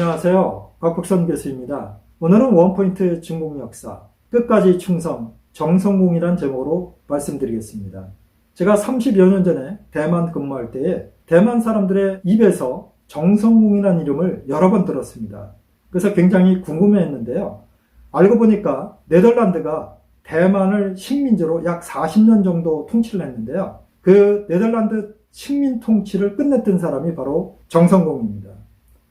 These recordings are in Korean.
안녕하세요. 곽국선 교수입니다. 오늘은 원포인트 중국 역사, 끝까지 충성, 정성공이란 제목으로 말씀드리겠습니다. 제가 30여 년 전에 대만 근무할 때에 대만 사람들의 입에서 정성공이라는 이름을 여러 번 들었습니다. 그래서 굉장히 궁금해 했는데요. 알고 보니까 네덜란드가 대만을 식민지로 약 40년 정도 통치를 했는데요. 그 네덜란드 식민 통치를 끝냈던 사람이 바로 정성공입니다.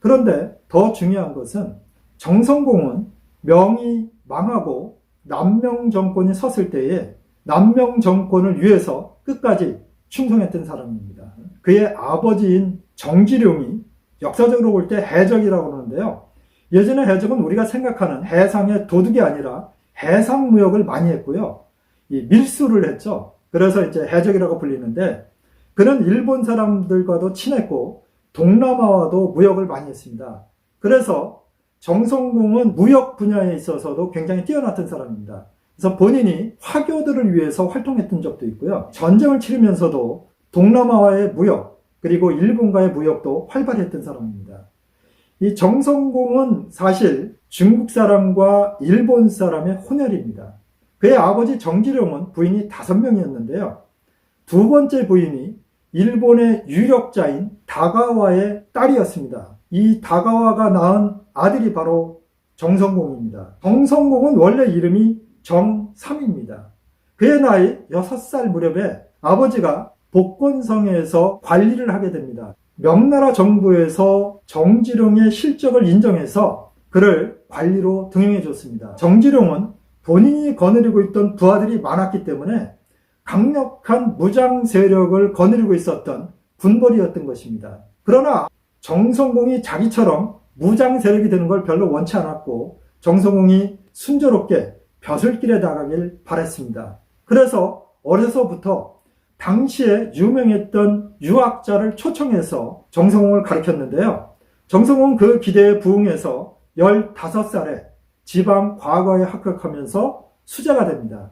그런데 더 중요한 것은 정성공은 명이 망하고 남명 정권이 섰을 때에 남명 정권을 위해서 끝까지 충성했던 사람입니다. 그의 아버지인 정지룡이 역사적으로 볼 때 해적이라고 그러는데요. 예전에 해적은 우리가 생각하는 해상의 도둑이 아니라 해상 무역을 많이 했고요. 이 밀수를 했죠. 그래서 이제 해적이라고 불리는데 그는 일본 사람들과도 친했고 동남아와도 무역을 많이 했습니다. 그래서 정성공은 무역 분야에 있어서도 굉장히 뛰어났던 사람입니다. 그래서 본인이 화교들을 위해서 활동했던 적도 있고요. 전쟁을 치르면서도 동남아와의 무역, 그리고 일본과의 무역도 활발했던 사람입니다. 이 정성공은 사실 중국 사람과 일본 사람의 혼혈입니다. 그의 아버지 정지룡은 부인이 다섯 명이었는데요. 두 번째 부인이 일본의 유력자인 다가와의 딸이었습니다. 이 다가와가 낳은 아들이 바로 정성공입니다. 정성공은 원래 이름이 정삼입니다. 그의 나이 6살 무렵에 아버지가 복권성에서 관리를 하게 됩니다. 명나라 정부에서 정지룡의 실적을 인정해서 그를 관리로 등용해 줬습니다. 정지룡은 본인이 거느리고 있던 부하들이 많았기 때문에 강력한 무장 세력을 거느리고 있었던 군벌이었던 것입니다. 그러나 정성공이 자기처럼 무장 세력이 되는 걸 별로 원치 않았고 정성공이 순조롭게 벼슬길에 나가길 바랬습니다. 그래서 어려서부터 당시에 유명했던 유학자를 초청해서 정성홍을 가르쳤는데요. 정성홍은 그 기대에 부응해서 15살에 지방 과거에 합격하면서 수자가 됩니다.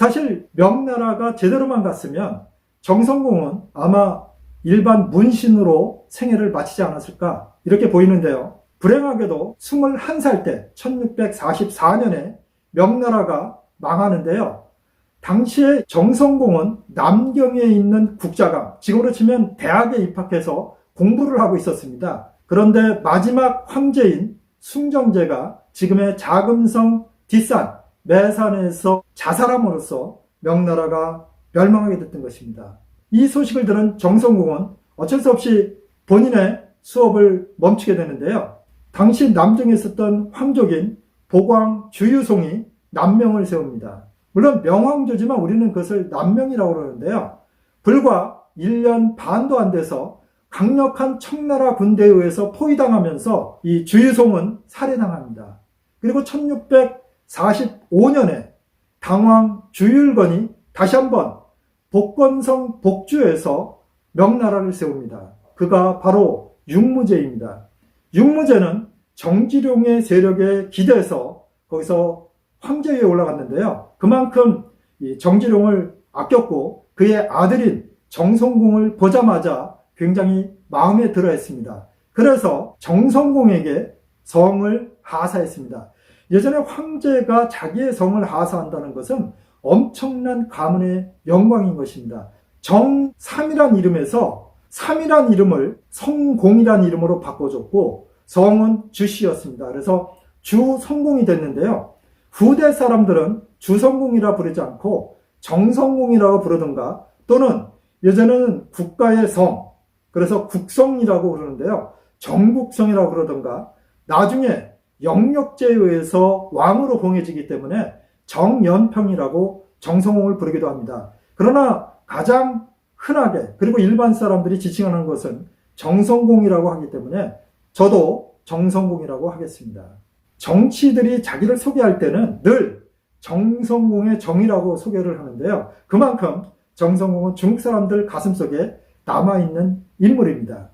사실 명나라가 제대로만 갔으면 정성공은 아마 일반 문신으로 생애를 마치지 않았을까 이렇게 보이는데요. 불행하게도 21살 때 1644년에 명나라가 망하는데요. 당시에 정성공은 남경에 있는 국자감, 지금으로 치면 대학에 입학해서 공부를 하고 있었습니다. 그런데 마지막 황제인 숭정제가 지금의 자금성 뒷산, 매산에서 자살함으로써 명나라가 멸망하게 됐던 것입니다. 이 소식을 들은 정성공은 어쩔 수 없이 본인의 수업을 멈추게 되는데요. 당시 남정에 있었던 황족인 보광 주유송이 남명을 세웁니다. 물론 명왕조지만 우리는 그것을 남명이라고 그러는데요. 불과 1년 반도 안 돼서 강력한 청나라 군대에 의해서 포위당하면서 이 주유송은 살해당합니다. 그리고 1645년에 당왕 주율건이 다시 한번 복건성 복주에서 명나라를 세웁니다. 그가 바로 육무제입니다. 육무제는 정지룡의 세력에 기대서 거기서 황제위에 올라갔는데요. 그만큼 정지룡을 아꼈고 그의 아들인 정성공을 보자마자 굉장히 마음에 들어 했습니다. 그래서 정성공에게 성을 하사했습니다. 예전에 황제가 자기의 성을 하사한다는 것은 엄청난 가문의 영광인 것입니다. 정삼이란 이름에서 삼이란 이름을 성공이란 이름으로 바꿔줬고 성은 주씨였습니다. 그래서 주성공이 됐는데요. 후대 사람들은 주성공이라 부르지 않고 정성공이라고 부르든가 또는 예전에는 국가의 성, 그래서 국성이라고 그러는데요. 정국성이라고 그러든가 나중에 영역제에 의해서 왕으로 봉해지기 때문에 정연평이라고 정성홍을 부르기도 합니다. 그러나 가장 흔하게 그리고 일반 사람들이 지칭하는 것은 정성공이라고 하기 때문에 저도 정성공이라고 하겠습니다. 정치들이 자기를 소개할 때는 늘 정성공의 정이라고 소개를 하는데요. 그만큼 정성공은 중국 사람들 가슴속에 남아있는 인물입니다.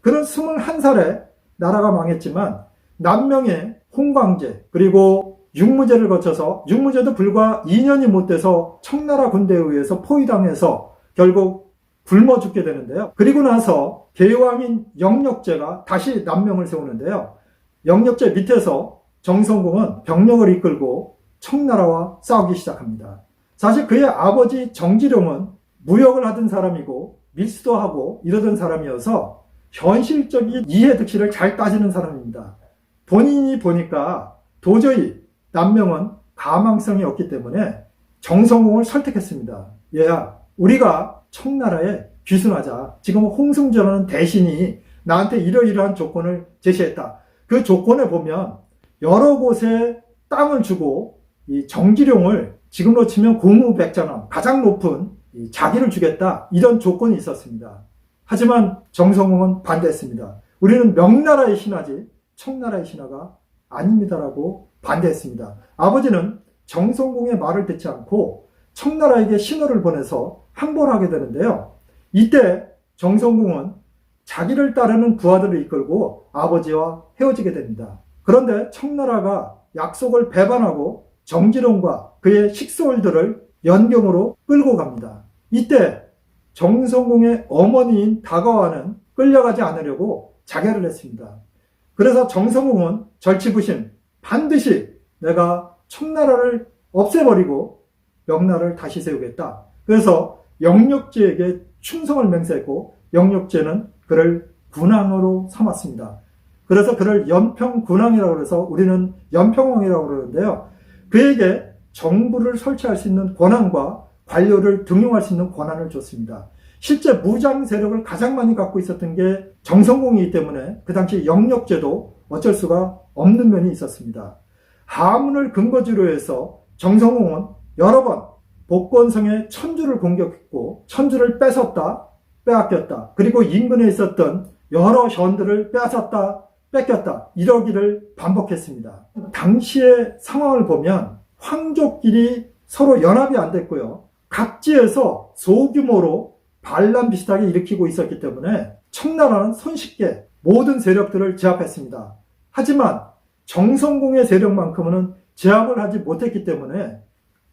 그는 21살에 나라가 망했지만 남명의 홍광제 그리고 육무제를 거쳐서 육무제도 불과 2년이 못 돼서 청나라 군대에 의해서 포위당해서 결국 굶어 죽게 되는데요. 그리고 나서 개왕인 영력제가 다시 남명을 세우는데요. 영역제 밑에서 정성공은 병력을 이끌고 청나라와 싸우기 시작합니다. 사실 그의 아버지 정지룡은 무역을 하던 사람이고 밀수도 하고 이러던 사람이어서 현실적인 이해 득실을 잘 따지는 사람입니다. 본인이 보니까 도저히 남명은 가망성이 없기 때문에 정성공을 설득했습니다. 얘야, 우리가 청나라에 귀순하자. 지금 홍승전하는 대신이 나한테 이러이러한 조건을 제시했다. 그 조건에 보면 여러 곳에 땅을 주고 이 정기룡을 지금으로 치면 고무백전원 가장 높은 이 자기를 주겠다 이런 조건이 있었습니다. 하지만 정성홍은 반대했습니다. 우리는 명나라의 신하지 청나라의 신하가 아닙니다라고 반대했습니다. 아버지는 정성공의 말을 듣지 않고 청나라에게 신호를 보내서 항보를 하게 되는데요. 이때 정성공은 자기를 따르는 부하들을 이끌고 아버지와 헤어지게 됩니다. 그런데 청나라가 약속을 배반하고 정지룡과 그의 식솔들을 연경으로 끌고 갑니다. 이때 정성공의 어머니인 다가와는 끌려가지 않으려고 자결을 했습니다. 그래서 정성공은 절치부심 반드시 내가 청나라를 없애버리고 명나라를 다시 세우겠다. 그래서 영력제에게 충성을 맹세했고 영력제는 그를 군왕으로 삼았습니다. 그래서 그를 연평군왕이라고 해서 우리는 연평왕이라고 그러는데요. 그에게 정부를 설치할 수 있는 권한과 관료를 등용할 수 있는 권한을 줬습니다. 실제 무장 세력을 가장 많이 갖고 있었던 게 정성공이기 때문에 그 당시 영력제도 어쩔 수가 없는 면이 있었습니다. 하문을 근거지로 해서 정성공은 여러 번 복권성의 천주를 공격했고 천주를 뺏었다 빼앗겼다 그리고 인근에 있었던 여러 현들을 빼앗았다 뺏겼다 이러기를 반복했습니다. 당시의 상황을 보면 황족끼리 서로 연합이 안 됐고요. 각지에서 소규모로 반란 비슷하게 일으키고 있었기 때문에 청나라는 손쉽게 모든 세력들을 제압했습니다. 하지만 정성공의 세력만큼은 제압을 하지 못했기 때문에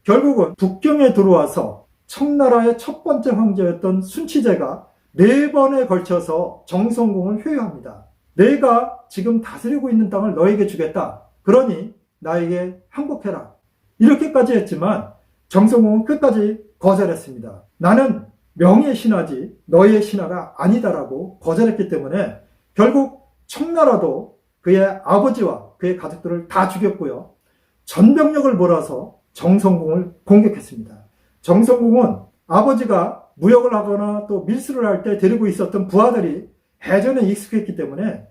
결국은 북경에 들어와서 청나라의 첫 번째 황제였던 순치제가 네 번에 걸쳐서 정성공을 회유합니다. 내가 지금 다스리고 있는 땅을 너에게 주겠다. 그러니 나에게 항복해라. 이렇게까지 했지만 정성공은 끝까지 거절했습니다. 나는 명예 신하지 너의 신하가 아니다라고 거절했기 때문에 결국 청나라도 그의 아버지와 그의 가족들을 다 죽였고요. 전병력을 몰아서 정성공을 공격했습니다. 정성공은 아버지가 무역을 하거나 또 밀수를 할 때 데리고 있었던 부하들이 해전에 익숙했기 때문에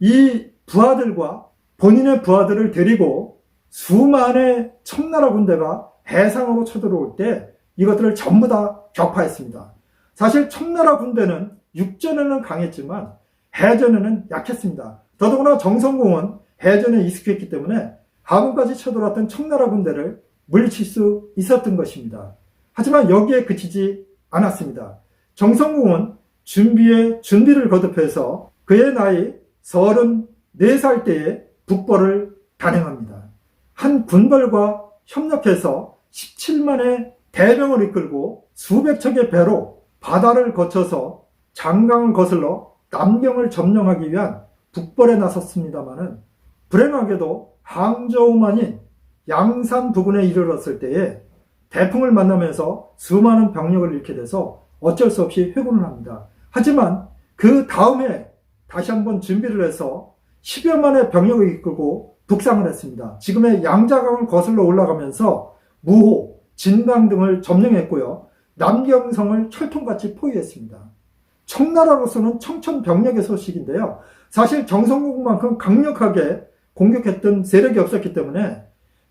이 부하들과 본인의 부하들을 데리고 수만의 청나라 군대가 해상으로 쳐들어올 때 이것들을 전부 다 격파했습니다. 사실 청나라 군대는 육전에는 강했지만 해전에는 약했습니다. 더더구나 정성공은 해전에 익숙했기 때문에 하군까지 쳐들어왔던 청나라 군대를 물리칠 수 있었던 것입니다. 하지만 여기에 그치지 않았습니다. 정성공은 준비에 준비를 거듭해서 그의 나이 34살 때에 북벌을 단행합니다. 한 군벌과 협력해서 17만의 대병을 이끌고 수백 척의 배로 바다를 거쳐서 장강을 거슬러 남경을 점령하기 위한 북벌에 나섰습니다마는 불행하게도 항저우만이 양산 부근에 이르렀을 때에 대풍을 만나면서 수많은 병력을 잃게 돼서 어쩔 수 없이 회군을 합니다. 하지만 그 다음에 다시 한번 준비를 해서 10여 만의 병력을 이끌고 북상을 했습니다. 지금의 양자강을 거슬러 올라가면서 무호, 진강 등을 점령했고요. 남경성을 철통같이 포위했습니다. 청나라로서는 청천벽력의 소식인데요. 사실 정성국만큼 강력하게 공격했던 세력이 없었기 때문에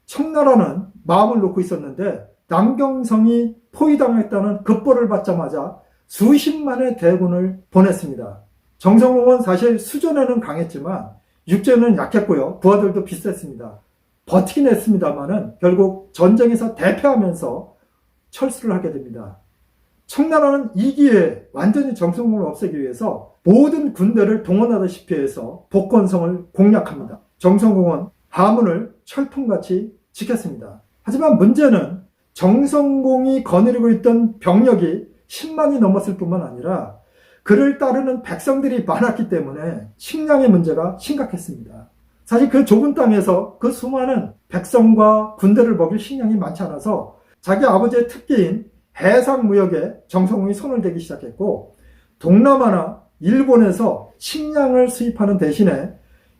청나라는 마음을 놓고 있었는데 남경성이 포위당했다는 급보를 받자마자 수십만의 대군을 보냈습니다. 정성공은 사실 수전에는 강했지만 육전에는 약했고요. 부하들도 비쌌습니다. 버티긴 했습니다만은 결국 전쟁에서 대패하면서 철수를 하게 됩니다. 청나라는 이 기회에 완전히 정성공을 없애기 위해서 모든 군대를 동원하다시피 해서 복건성을 공략합니다. 정성공은 하문을 철통같이 지켰습니다. 하지만 문제는 정성공이 거느리고 있던 병력이 10만이 넘었을 뿐만 아니라 그를 따르는 백성들이 많았기 때문에 식량의 문제가 심각했습니다. 사실 그 좁은 땅에서 그 수많은 백성과 군대를 먹일 식량이 많지 않아서 자기 아버지의 특기인 해상 무역에 정성웅이 손을 대기 시작했고 동남아나 일본에서 식량을 수입하는 대신에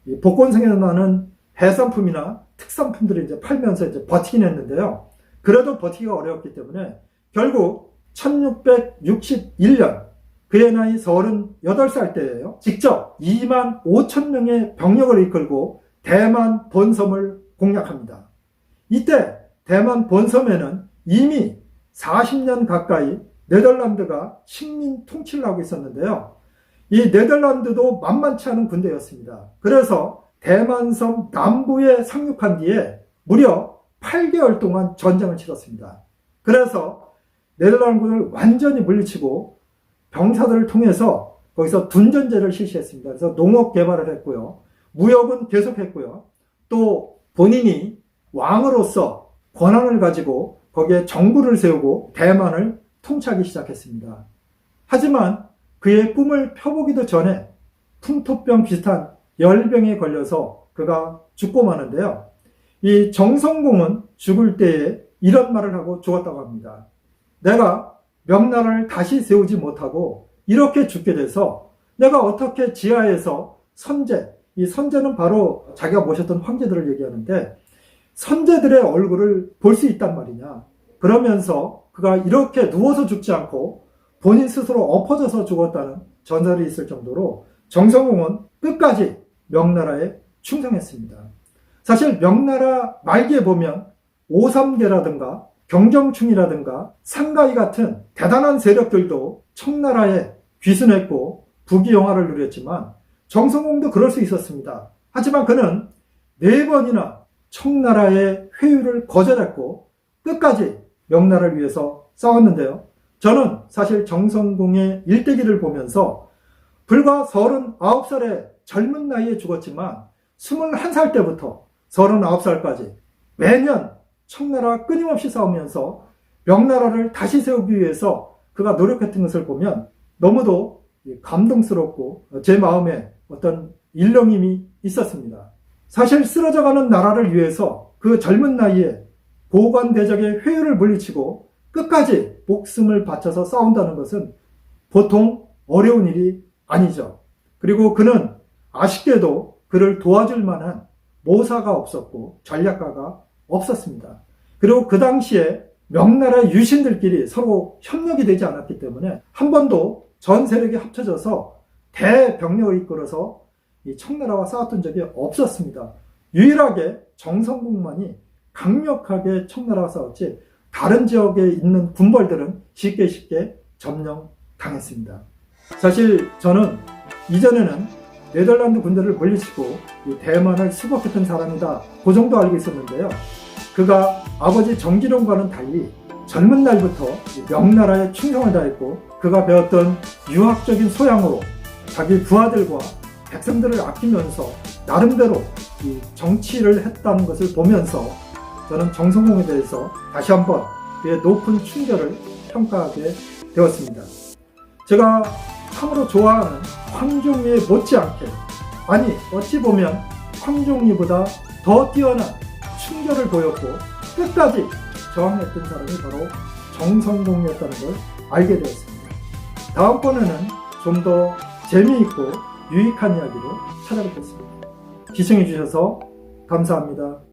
이 복권성에 나는 해산품이나 특산품들을 이제 팔면서 이제 버티긴 했는데요. 그래도 버티기가 어려웠기 때문에 결국 1661년 그의 나이 38살 때예요. 직접 2만 5천 명의 병력을 이끌고 대만 본섬을 공략합니다. 이때 대만 본섬에는 이미 40년 가까이 네덜란드가 식민 통치를 하고 있었는데요. 이 네덜란드도 만만치 않은 군대였습니다. 그래서 대만섬 남부에 상륙한 뒤에 무려 8개월 동안 전쟁을 치렀습니다. 그래서 네덜란드군을 완전히 물리치고 병사들을 통해서 거기서 둔전제를 실시했습니다. 그래서 농업 개발을 했고요. 무역은 계속했고요. 또 본인이 왕으로서 권한을 가지고 거기에 정부를 세우고 대만을 통치하기 시작했습니다. 하지만 그의 꿈을 펴보기도 전에 풍토병 비슷한 열병에 걸려서 그가 죽고 마는데요. 이 정성공은 죽을 때에 이런 말을 하고 죽었다고 합니다. 내가 명나라를 다시 세우지 못하고 이렇게 죽게 돼서 내가 어떻게 지하에서 선제, 이 선제는 바로 자기가 모셨던 황제들을 얘기하는데 선제들의 얼굴을 볼 수 있단 말이냐. 그러면서 그가 이렇게 누워서 죽지 않고 본인 스스로 엎어져서 죽었다는 전설이 있을 정도로 정성공은 끝까지 명나라에 충성했습니다. 사실 명나라 말기에 보면 오삼계라든가 경정충이라든가 상가이 같은 대단한 세력들도 청나라에 귀순했고 부귀영화를 누렸지만 정성공도 그럴 수 있었습니다. 하지만 그는 네 번이나 청나라의 회유를 거절했고 끝까지 명나라를 위해서 싸웠는데요. 저는 사실 정성공의 일대기를 보면서 불과 39살의 젊은 나이에 죽었지만 21살 때부터 39살까지 매년 청나라와 끊임없이 싸우면서 명나라를 다시 세우기 위해서 그가 노력했던 것을 보면 너무도 감동스럽고 제 마음에 어떤 일렁임이 있었습니다. 사실 쓰러져가는 나라를 위해서 그 젊은 나이에 고관대적의 회유를 물리치고 끝까지 목숨을 바쳐서 싸운다는 것은 보통 어려운 일이 아니죠. 그리고 그는 아쉽게도 그를 도와줄 만한 모사가 없었고 전략가가 없었습니다. 그리고 그 당시에 명나라의 유신들끼리 서로 협력이 되지 않았기 때문에 한 번도 전 세력이 합쳐져서 대병력을 이끌어서 이 청나라와 싸웠던 적이 없었습니다. 유일하게 정성국만이 강력하게 청나라와 싸웠지 다른 지역에 있는 군벌들은 쉽게 쉽게 점령당했습니다. 사실 저는 이전에는 네덜란드 군대를 물리치고 대만을 수복했던 사람이다. 그 정도 알고 있었는데요. 그가 아버지 정기룡과는 달리 젊은 날부터 명나라에 충성을 다했고 그가 배웠던 유학적인 소양으로 자기 부하들과 백성들을 아끼면서 나름대로 정치를 했다는 것을 보면서 저는 정성공에 대해서 다시 한번 그의 높은 충격을 평가하게 되었습니다. 제가 참으로 좋아하는 황종리에 못지않게 아니 어찌 보면 황종리보다 더 뛰어난 충격을 보였고 끝까지 저항했던 사람이 바로 정성공이었다는 걸 알게 되었습니다. 다음번에는 좀더 재미있고 유익한 이야기로 찾아뵙겠습니다. 시청해 주셔서 감사합니다.